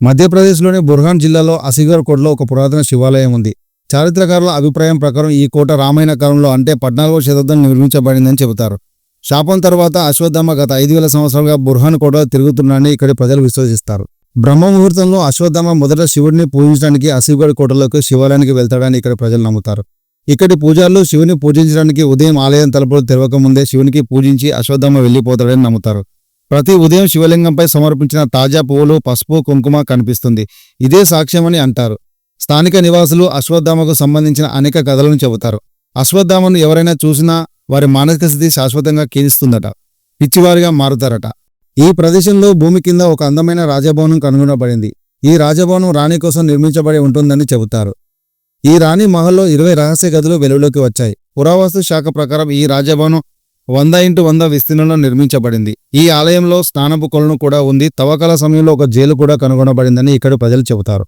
మధ్యప్రదేశ్లోని బుర్హాన్ జిల్లాలో అసిగర్ కోటలో ఒక పురాతన శివాలయం ఉంది. చారిత్రకారుల అభిప్రాయం ప్రకారం ఈ కోట రామాయణ కాలంలో అంటే పద్నాలుగవ శతాబ్దం నిర్మించబడిందని చెబుతారు. శాపం తర్వాత అశ్వత్థామ గత ఐదు వేల సంవత్సరాలుగా బుర్హాన్ కోటలో తిరుగుతున్నాడని ఇక్కడి ప్రజలు విశ్వసిస్తారు. బ్రహ్మ ముహూర్తంలో అశ్వత్థామ మొదట శివుడిని పూజించడానికి అసిగర్ కోటలోకి శివాలయానికి వెళ్తాడని ఇక్కడ ప్రజలు నమ్ముతారు. ఇక్కడి పూజారులు శివుని పూజించడానికి ఉదయం ఆలయం తలుపులు తెరవక ముందే శివునికి పూజించి అశ్వత్థామ వెళ్ళిపోతాడని నమ్ముతారు. ప్రతి ఉదయం శివలింగంపై సమర్పించిన తాజా పువ్వులు పసుపు కుంకుమ కనిపిస్తుంది. ఇదే సాక్ష్యమని అంటారు. స్థానిక నివాసులు అశ్వత్థామకు సంబంధించిన అనేక కథలను చెబుతారు. అశ్వత్థామను ఎవరైనా చూసినా వారి మానసిక స్థితి శాశ్వతంగా క్షీణిస్తుందట పిచ్చివారిగా మారుతారట. ఈ ప్రదేశంలో భూమి కింద ఒక అందమైన రాజభవనం కనుగొనబడింది. ఈ రాజభవనం రాణి కోసం నిర్మించబడి ఉంటుందని చెబుతారు. ఈ రాణి మహల్లో ఇరవై రహస్య గదులు వెలుగులోకి వచ్చాయి. పురావస్తు శాఖ ప్రకారం ఈ రాజభవనం వంద ఇంటూ వంద విస్తీర్ణంలో నిర్మించబడింది. ఈ ఆలయంలో స్నానపు కొలను కూడా ఉంది. తవ్వకాల సమయంలో ఒక జైలు కూడా కనుగొనబడిందని ఇక్కడ ప్రజలు చెబుతారు.